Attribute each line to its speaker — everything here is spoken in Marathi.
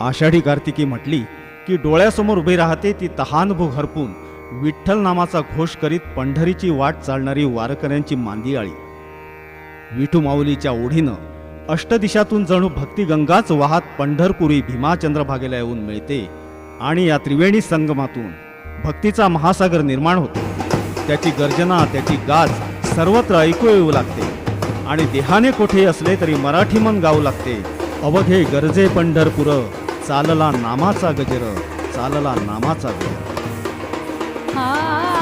Speaker 1: आषाढी कार्तिकी म्हटली की डोळ्यासमोर उभी राहते ती तहानभूक हरपून विठ्ठल नामाचा घोष करीत पंढरीची वाट चालणारी वारकऱ्यांची मांदियाळी. विठू माऊलीच्या ओढीनं अष्टदिशातून जणू भक्तिगंगाच वाहत पंढरपुरी भीमाचंद्रभागेला येऊन मिळते आणि या त्रिवेणी संगमातून भक्तीचा महासागर निर्माण होतो. त्याची गर्जना त्याची गाज सर्वत्र ऐकू येऊ लागते आणि देहाने कोठे असले तरी मराठी मन गाऊ लागते. अवघे गरजे पंढरपुर. चालला नामाचा गजर चालला नामाचा गजर.
Speaker 2: हा.